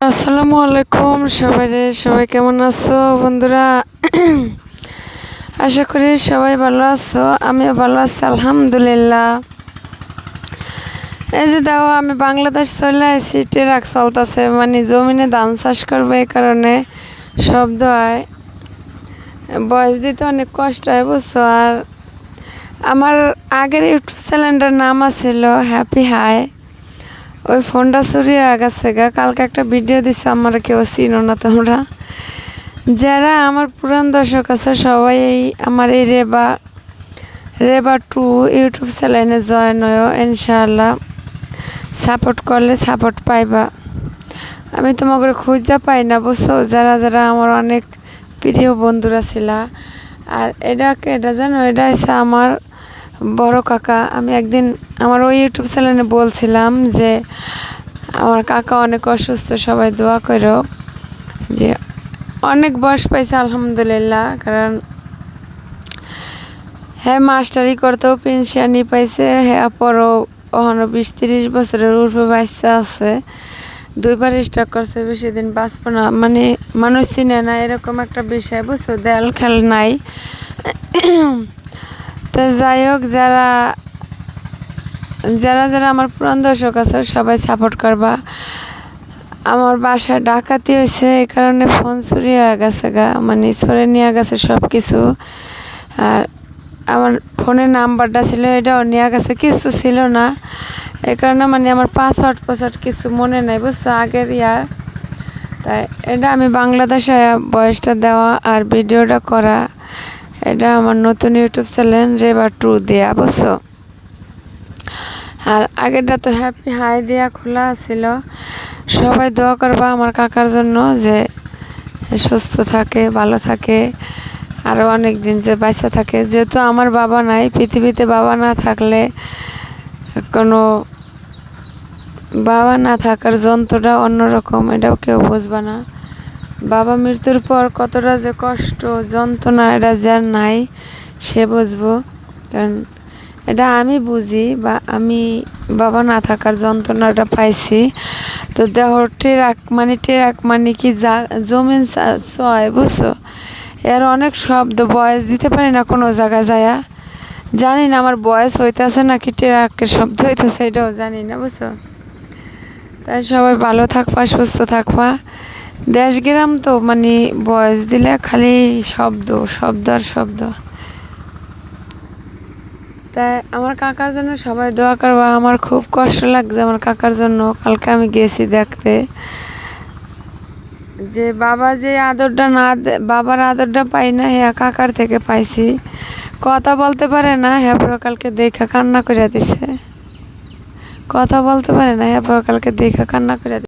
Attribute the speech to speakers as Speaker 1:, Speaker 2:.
Speaker 1: আসসালামু আলাইকুম সবাই রে, সবাই কেমন আছো বন্ধুরা? আশা করি সবাই ভালো আছো, আমিও ভালো আছি, আলহামদুলিল্লাহ। এই যে দেখো, আমি বাংলাদেশ চলে আসছি ট্রাক চলতেছে মানে জমিনে ধান চাষ করব এই কারণে, শব্দ হয়। বয়স দিতে অনেক কষ্ট হয়, বুঝছ? আর আমার আগের ইউটিউব চ্যানেলটার নাম আছিল হ্যাপি হাই। ওই ফোনটা চুরি হয়ে গেছে গা। কালকে একটা ভিডিও দিছে আমার, কেউ চিনো না তোমরা। যারা আমার পুরান দর্শক আছে, সবাই এই আমার এই রেবা রেবা টু ইউটিউব চ্যানেলে জয়েন হয়েও ইনশাআল্লাহ। সাপোর্ট করলে সাপোর্ট পাইবা। আমি তোমাকে খুঁজা পাই না, বুঝছ? যারা যারা আমার অনেক প্রিয় বন্ধুরা ছিল। আর এটা এটা জানো? এটা হচ্ছে আমার বড় কাকা, আমি একদিন আমার ওই ইউটিউব চ্যানেলে বলছিলাম যে, আমার কাকা অনেক অসুস্থ, সবাই দোয়া করো। যে, অনেক বয়স পাইছে, আলহামদুলিল্লাহ, কারণ হ্যাঁ মাস্টারি করতেও পেনশনই পাইছে হ্যাঁ পরও ওখানে বিশ তিরিশ বছরের উর্ফে বাচ্চা আছে। দুইবার স্টক করছে, বেশি দিন বাঁচবো না। মানে মানুষ চিনে না, এরকম একটা বিষয়, বুঝছ? দেয়াল খেল নাই। তো যাই হোক, যারা যারা যারা আমার পুরান দর্শক আছে, সবাই সাপোর্ট করবা। আমার বাসা ডাকাতি হয়েছে, এই কারণে ফোন চুরি হয়ে গেছে গা। মানে সরে নিয়ে গেছে সব কিছু আর আমার ফোনের নাম্বারটা ছিল, এটাও নেওয়া গেছে, কিছু ছিল না। এই কারণে মানে আমার পাসওয়ার্ড পাসওয়ার্ড কিছু মনে নাই, বুঝছ? আগের ইয়ার। তাই এটা আমি বাংলাদেশে বয়সটা দেওয়া আর ভিডিওটা করা। এটা আমার নতুন ইউটিউব চ্যানেল রেবা টু দেয়া, বুঝছ? আর আগেরটা তো হ্যাপি হাই দেয়া খোলা ছিল। সবাই দোয়া করবা আমার কাকার জন্য যে সুস্থ থাকে, ভালো থাকে আরও অনেক দিন যে বাচ্চা থাকে। যেহেতু আমার বাবা নাই, পৃথিবীতে বাবা না থাকলে কোনো বাবা না থাকার যন্ত্রটা অন্যরকম, এটাও কেউ বুঝবে না। বাবা মৃত্যুর পর কতটা যে কষ্ট, যন্ত্রণা এটা যার নাই, সে বুঝব। কারণ এটা আমি বুঝি বা আমি বাবা না থাকার যন্ত্রণাটা পাইছি। তো দেহ টেরাক মানে টেরাক মানে কি যা, জমিন ছয় বুঝছ? এর অনেক শব্দ, বয়স দিতে পারি না কোনো জায়গায় যায়া। জানি না আমার বয়স হইতেছে নাকি টেরাকের শব্দ হইতেছে, এটাও জানি না, বুঝছ? তাই সবাই ভালো থাকবা, সুস্থ থাকবা। দেশ গ্রাম তো মানে বয়স দিলে খালি শব্দ শব্দ আর শব্দ। তাই আমার কাকার জন্য সবাই দোয়া করবা, আমার খুব কষ্ট লাগছে আমার কাকার জন্য, কালকে আমি গেছি দেখতে। যে বাবা যে আদরটা না বাবার আদরটা পাই না হ্যাঁ কাকার থেকে পাইছি। কথা বলতে পারে না হ্যাঁ কালকে দেখা কান্না করে দিছে। কথা বলতে পারে না হ্যাঁ কালকে দেখা কান্না করে